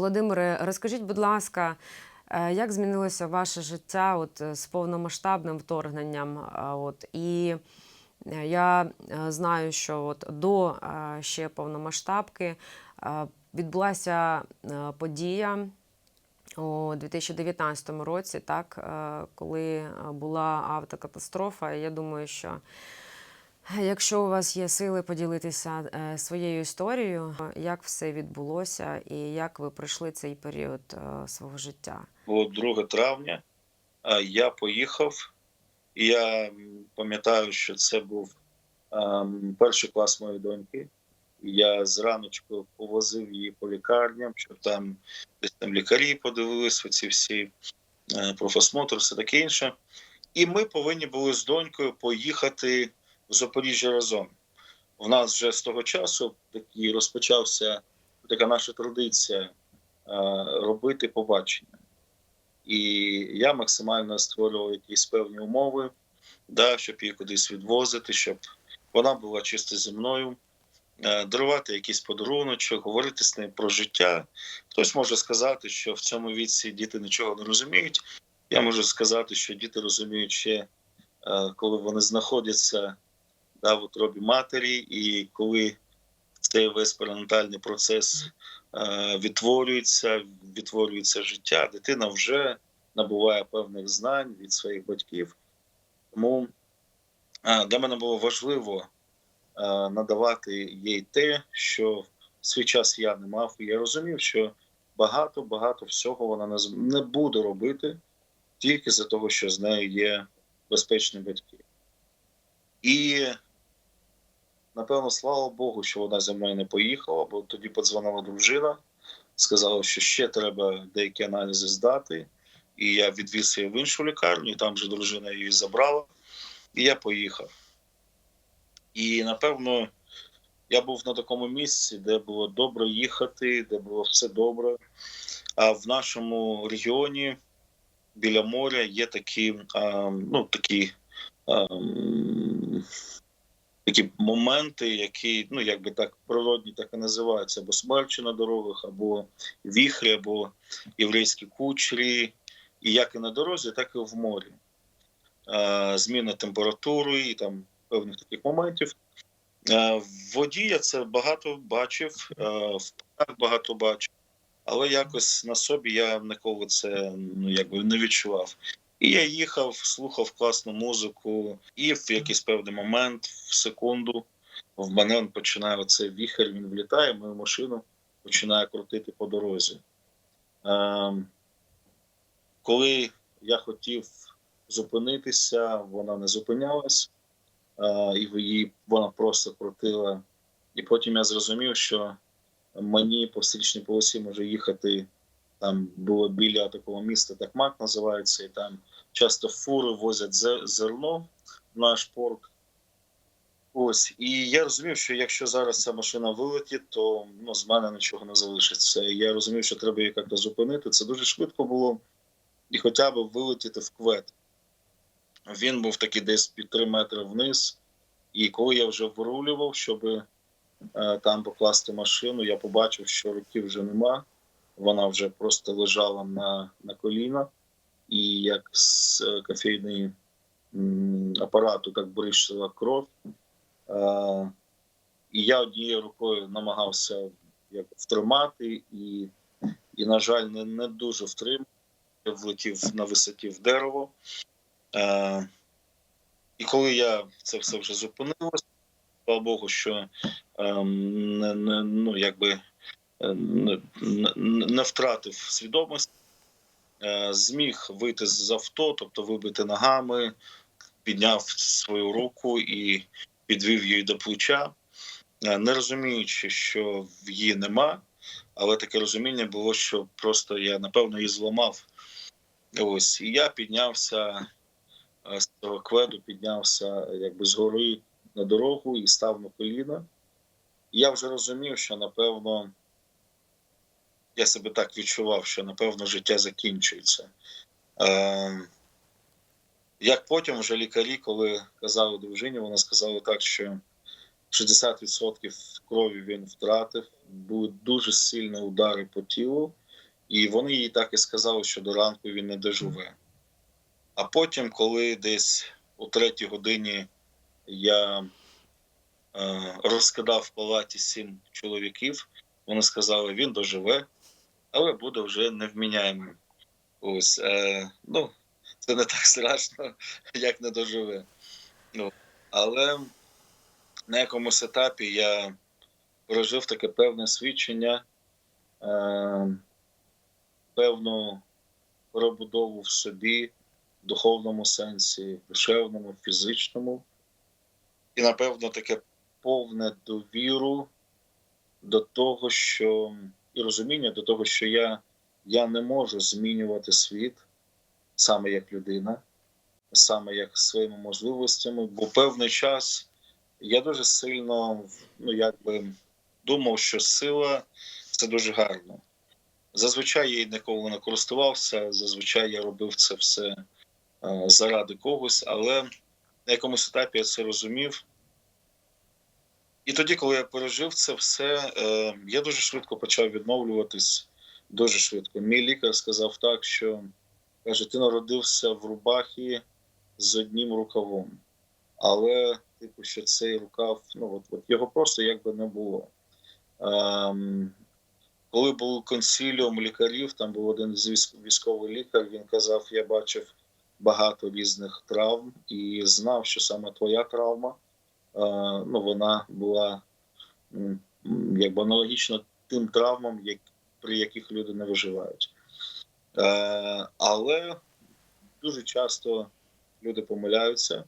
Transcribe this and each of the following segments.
Володимире, розкажіть, будь ласка, е, як змінилося ваше життя от, е, з повномасштабним вторгненням? От, і е, я е, знаю, що от до е, ще повномасштабки е, відбулася е, подія у 2019 році, так, е, коли е, була автокатастрофа. Я думаю, що Якщо у вас є сили поділитися е, своєю історією, як все відбулося і як ви пройшли цей період е, свого життя? було 2 травня. Я поїхав, і я пам'ятаю, що це був ем, перший клас моєї доньки. Я зраночку повозив її по лікарням, щоб там десь там лікарі подивилися, ці всі е, профосмотр, все таке інше. І ми повинні були з донькою поїхати в Запоріжжя разом. У нас вже з того часу такий розпочався така наша традиція е, робити побачення. І я максимально створював якісь певні умови, да, щоб її кудись відвозити, щоб вона була чисто зі мною, е, дарувати якийсь подаруночок, говорити з нею про життя. Хтось може сказати, що в цьому віці діти нічого не розуміють. Я можу сказати, що діти розуміють ще, е, коли вони знаходяться да, в утробі матері, і коли цей весь перинатальний процес е, відтворюється, відтворюється життя, дитина вже набуває певних знань від своїх батьків. Тому е, для мене було важливо е, надавати їй те, що в свій час я не мав. І я розумів, що багато багато всього вона не буде робити тільки за того, що з нею є безпечні батьки. І напевно, слава Богу, що вона зі мною не поїхала, бо тоді подзвонила дружина, сказала, що ще треба деякі аналізи здати. І я відвіз її в іншу лікарню, і там же дружина її забрала, і я поїхав. І напевно, я був на такому місці, де було добре їхати, де було все добре. А в нашому регіоні біля моря є такі, а, ну, такі, а, м, такі моменти, які, ну, якби так природні, так і називаються, або смерчі на дорогах, або віхрі, або єврейські кучері. І як і на дорозі, так і в морі. Зміна температури і там певних таких моментів. В воді я це багато бачив, в парах багато бачив, але якось на собі я ніколи це ну, якби не відчував. І я їхав, слухав класну музику, і в якийсь певний момент, в секунду, в мене починає оцей віхер, він влітає, мою машину починає крутити по дорозі. Ем, коли я хотів зупинитися, вона не зупинялась, е, і її вона просто крутила. І потім я зрозумів, що мені по встрічній полосі може їхати. Там було біля такого міста, так Мак називається, і там часто фури возять зе- зерно в наш порт. Ось, і я розумів, що якщо зараз ця машина вилетить, то ну, з мене нічого не залишиться. Я розумів, що треба її як-то зупинити. Це дуже швидко було і хоча б вилетіти в квет. Він був такий десь під 3 метри вниз. І коли я вже вирулював, щоб е, там покласти машину, я побачив, що руки вже нема. Вона вже просто лежала на, на коліна, і як з е, кофейної м, апарату так бришила кров. І я однією рукою намагався як втримати, і, і на жаль, не, не дуже втримав. Я влетів на висоті в дерево. І коли я це все вже зупинилося, слава Богу, що ем, не, не, ну, якби, е, не, не, втратив свідомість, е, зміг вийти з авто, тобто вибити ногами, підняв свою руку і підвів її до плеча, е, не розуміючи, що її нема, але таке розуміння було, що просто я напевно її зламав. Ось, і я піднявся е, з цього кведу, піднявся якби з гори на дорогу і став на коліна. Я вже розумів, що напевно я себе так відчував, що напевно життя закінчується. Е, як потім вже лікарі, коли казали дружині, вони сказали так, що 60% крові він втратив, були дуже сильні удари по тілу, І вони їй так і сказали, що до ранку він не доживе. А потім, коли десь у третій годині я е, розкидав в палаті сім чоловіків, вони сказали, він доживе, але буде вже невміняємим. Ось, е, ну, це не так страшно, як не доживе. Ну, але на якомусь етапі я прожив таке певне свідчення, е, певну перебудову в собі, в духовному сенсі, душевному, фізичному, і, напевно, таке повне довіру до того, що і розуміння до того, що я, я не можу змінювати світ саме як людина, саме як своїми можливостями, бо певний час я дуже сильно ну, якби думав, що сила це дуже гарно. Зазвичай я ніколи не користувався, зазвичай я робив це все е, заради когось, але на якомусь етапі я це розумів. І тоді, коли я пережив це все, е, я дуже швидко почав відновлюватись. Дуже швидко. Мій лікар сказав так, що каже: ти народився в рубахі з одним рукавом. Але, типу, що цей рукав, ну от, от його просто якби не було. Ем, коли був консиліум лікарів, там був один з військовий лікар, він казав: я бачив багато різних травм і знав, що саме твоя травма, ну, вона була якби аналогічна тим травмам, як, при яких люди не виживають. Е, але дуже часто люди помиляються.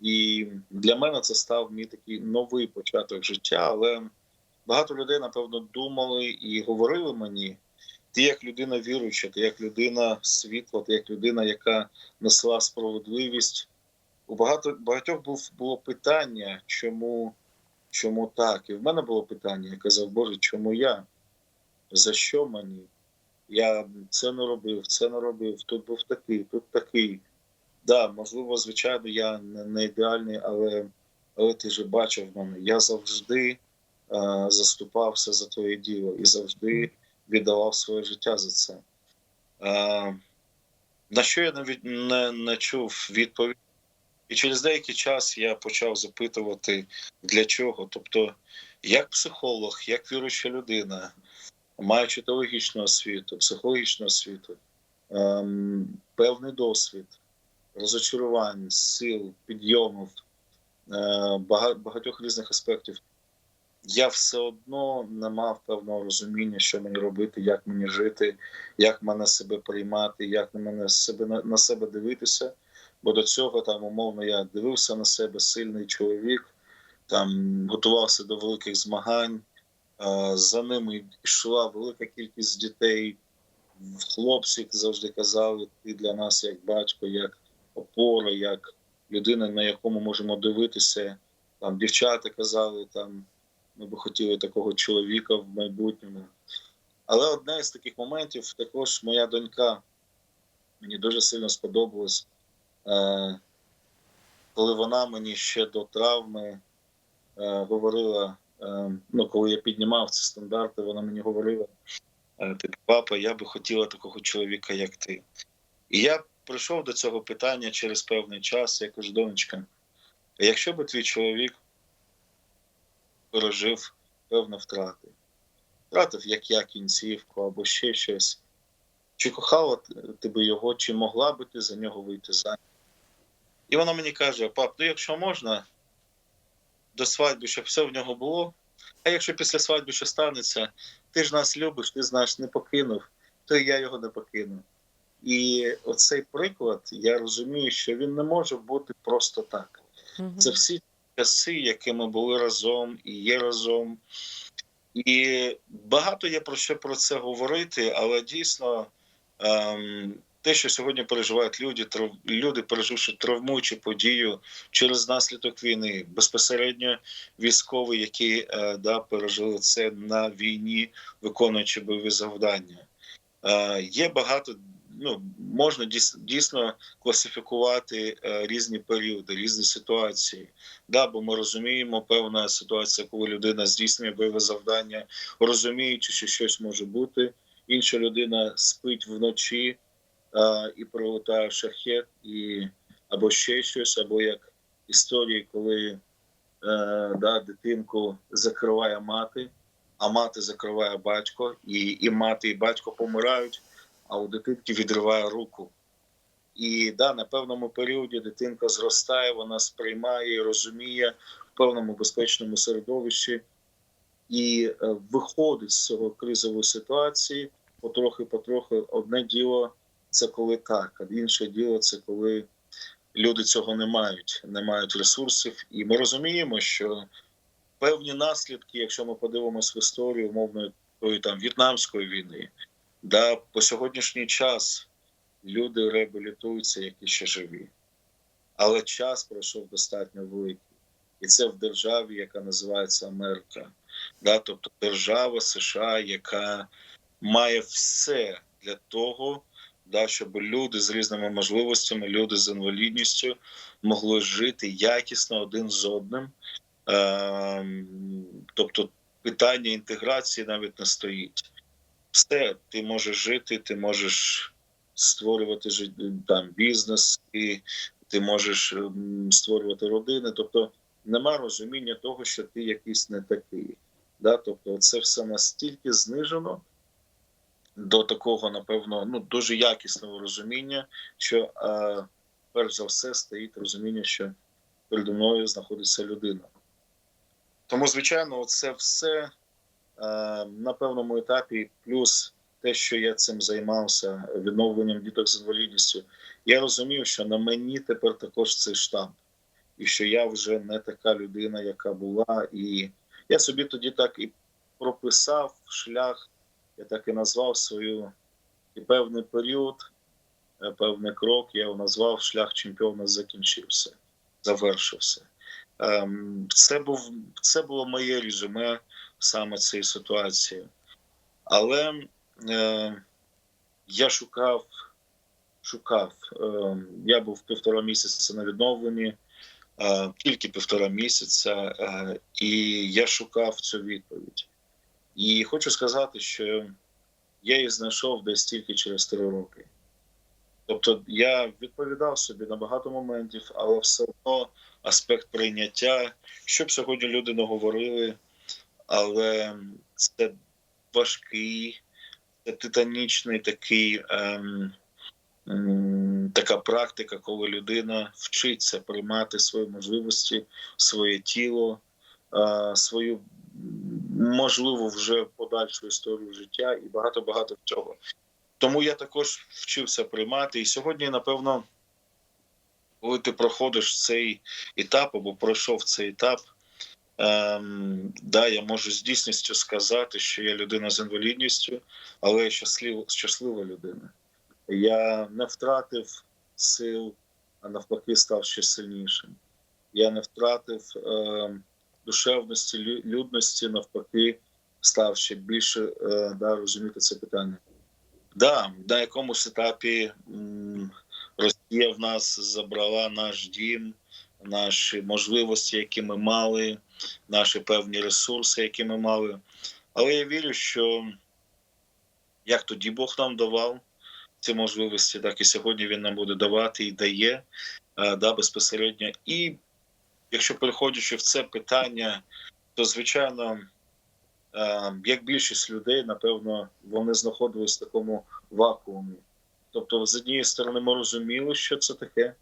І для мене це став мій такий новий початок життя. Але багато людей, напевно, думали і говорили мені: ти як людина віруюча, ти як людина світла, ти як людина, яка несла справедливість. У багато багатьох був було питання, чому, чому так? І в мене було питання. Я казав, Боже, чому я? За що мені? Я це не робив, це не робив. Тут був такий, тут такий. Да, можливо, звичайно, я не, ідеальний, але, але ти ж бачив мене. Я завжди е, заступався за твоє діло і завжди віддавав своє життя за це. Е, на що я не, не, не чув відповідь? І через деякий час я почав запитувати, для чого. Тобто, як психолог, як віруюча людина, маючи теологічну освіту, психологічну освіту, ем, певний досвід, розочарувань, сил, підйомів, е, багатьох різних аспектів. Я все одно не мав певного розуміння, що мені робити, як мені жити, як мене себе приймати, як на мене себе на, себе дивитися. Бо до цього там умовно я дивився на себе сильний чоловік, там готувався до великих змагань. е, За ними йшла велика кількість дітей. Хлопці завжди казали, ти для нас як батько, як опора, як людина, на яку ми можемо дивитися. Там дівчата казали, там ми би хотіли такого чоловіка в майбутньому. Але одне із таких моментів також моя донька мені дуже сильно сподобалась, е, коли вона мені ще до травми е, говорила, е, ну коли я піднімав ці стандарти, вона мені говорила: е, типу, папа, я би хотіла такого чоловіка, як ти. І я прийшов до цього питання через певний час. Я кажу, донечка, якщо би твій чоловік пережив певні втрати, втратив, як я кінцівку або ще щось, чи кохала ти би його, чи могла би ти за нього вийти за? І вона мені каже: пап, ну якщо можна, до свадьби, щоб все в нього було. А якщо після свадьби що станеться, ти ж нас любиш, ти знаєш, не покинув, то і я його не покину. І оцей приклад, я розумію, що він не може бути просто так. Це всі часи, які ми були разом і є разом. І багато є про що про це говорити, але дійсно ем, те, що сьогодні переживають люди, трав- люди, переживши травмуючу подію через наслідок війни, безпосередньо військові, які е, да, пережили це на війні, виконуючи бойові завдання. Е, є багато. Ну, можна дійс- дійсно класифікувати е, різні періоди, різні ситуації. Да, бо ми розуміємо, певна ситуація, коли людина здійснює бойове завдання, розуміючи, що щось може бути, інша людина спить вночі і прилетає шахет, і або ще щось, або як історії, коли е, да, дитинку закриває мати, а мати закриває батько, і, і мати, і батько помирають, а у дитинки відриває руку. І да, на певному періоді дитинка зростає, вона сприймає і розуміє в певному безпечному середовищі і е, виходить з цього кризової ситуації потрохи-потрохи. Одне діло це коли так, а інше діло це коли люди цього не мають, не мають ресурсів. І ми розуміємо, що певні наслідки, якщо ми подивимося в історію умовно тої там в'єтнамської війни, да, по сьогоднішній час люди реабілітуються, які ще живі. Але час пройшов достатньо великий. І це в державі, яка називається Америка. Да? Тобто держава США, яка має все для того, да, щоб люди з різними можливостями, люди з інвалідністю могли жити якісно один з одним. Ем, тобто питання інтеграції навіть не стоїть. Все, ти можеш жити, ти можеш створювати там бізнес, і ти можеш ем, створювати родини. Тобто нема розуміння того, що ти якийсь не такий. Да? Тобто, це все настільки знижено до такого, напевно, ну дуже якісного розуміння, що е, перш за все стоїть розуміння, що передо мною знаходиться людина. Тому, звичайно, це все е, на певному етапі, плюс те, що я цим займався відновленням діток з інвалідністю, я розумів, що на мені тепер також цей штамп, і що я вже не така людина, яка була. І я собі тоді так і прописав шлях, я так і назвав свою і певний період, е, певний крок. Я його назвав шлях чемпіона закінчився, завершився. Ем, Це був це було моє резюме саме цієї ситуації. Але е, я шукав, шукав. Е, я був півтора місяця на відновленні, е, тільки півтора місяця, е, і я шукав цю відповідь. І хочу сказати, що я її знайшов десь тільки через три роки. Тобто я відповідав собі на багато моментів, але все одно аспект прийняття, що б сьогодні люди не говорили, але це важкий, це титанічний такий. Ем, Така практика, коли людина вчиться приймати свої можливості, своє тіло, е, свою м, можливу вже подальшу історію життя і багато багато чого. Тому я також вчився приймати. І сьогодні, напевно, коли ти проходиш цей етап або пройшов цей етап, ем, да, я можу з дійсністю сказати, що я людина з інвалідністю, але я щаслива, щаслива людина. Я не втратив сил, а навпаки, став ще сильнішим. Я не втратив ем, душевності, людності, навпаки, став ще більше е, да, розуміти це питання. Да, на якомусь етапі Росія в нас забрала наш дім, наші можливості, які ми мали, наші певні ресурси, які ми мали. Але я вірю, що як тоді Бог нам давав ці можливості, так і сьогодні він нам буде давати і дає е, да, безпосередньо. І якщо переходячи в це питання, то звичайно. Е, як більшість людей, напевно, вони знаходились в такому вакуумі. Тобто, з однієї сторони, ми розуміли, що це таке,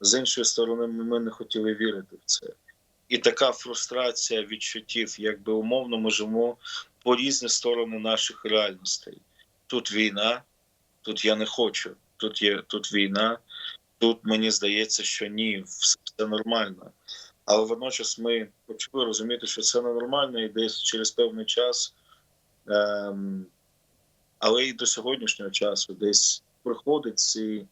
з іншої сторони, ми не хотіли вірити в це. І така фрустрація відчуттів, якби умовно, ми живемо по різні сторони наших реальностей. Тут війна, тут я не хочу, тут є тут війна, тут мені здається, що ні, все, все нормально. Але водночас ми почали розуміти, що це ненормально, і десь через певний час, ем, але і до сьогоднішнього часу десь приходить ці,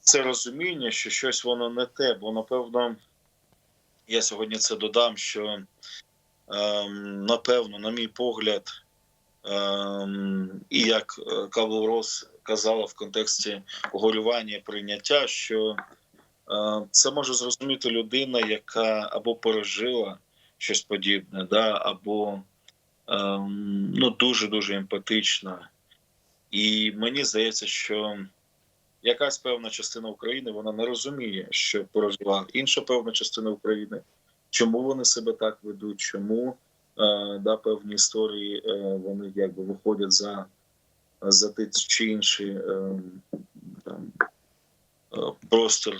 це розуміння, що щось воно не те, бо напевно, я сьогодні це додам, що ем, напевно, на мій погляд, ем, і як е, Рос казала в контексті горювання і прийняття, що Це може зрозуміти людина, яка або пережила щось подібне, да, або ем, ну, дуже дуже емпатична, І мені здається, що якась певна частина України вона не розуміє, що переживає інша певна частина України, чому вони себе так ведуть, чому е, да, певні історії е, вони якби виходять за, за ті чи інші е, там, е, простір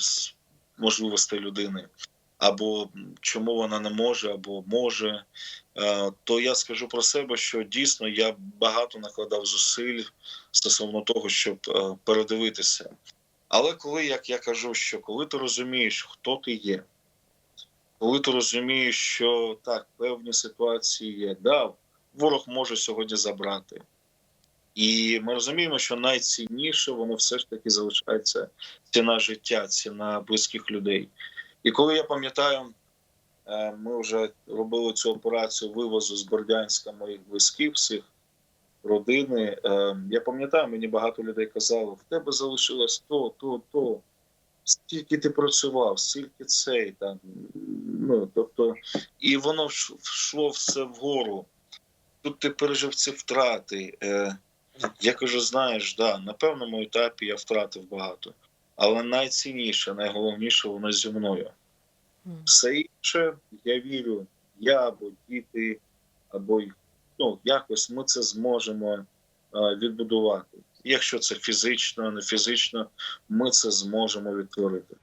можливостей людини. Або чому вона не може, або може, Е, то я скажу про себе, що дійсно я багато накладав зусиль стосовно того, щоб е, передивитися. Але коли, як я кажу, що коли ти розумієш, хто ти є, коли ти розумієш, що так, певні ситуації є, да, ворог може сьогодні забрати. І ми розуміємо, що найцінніше воно все ж таки залишається ціна життя, ціна близьких людей. І коли я пам'ятаю, е, ми вже робили цю операцію вивозу з Бордянська моїх близьких, всіх родини. Е, Я пам'ятаю, мені багато людей казало: в тебе залишилось то, то, то. Скільки ти працював, скільки цей там. Ну, тобто, і воно йшло все вгору. Тут ти пережив ці втрати. Я кажу, знаєш, да, на певному етапі я втратив багато. Але найцінніше, найголовніше воно зі мною. Все інше, я вірю, я або діти, або ну, якось ми це зможемо е, відбудувати. Якщо це фізично, не фізично, ми це зможемо відтворити.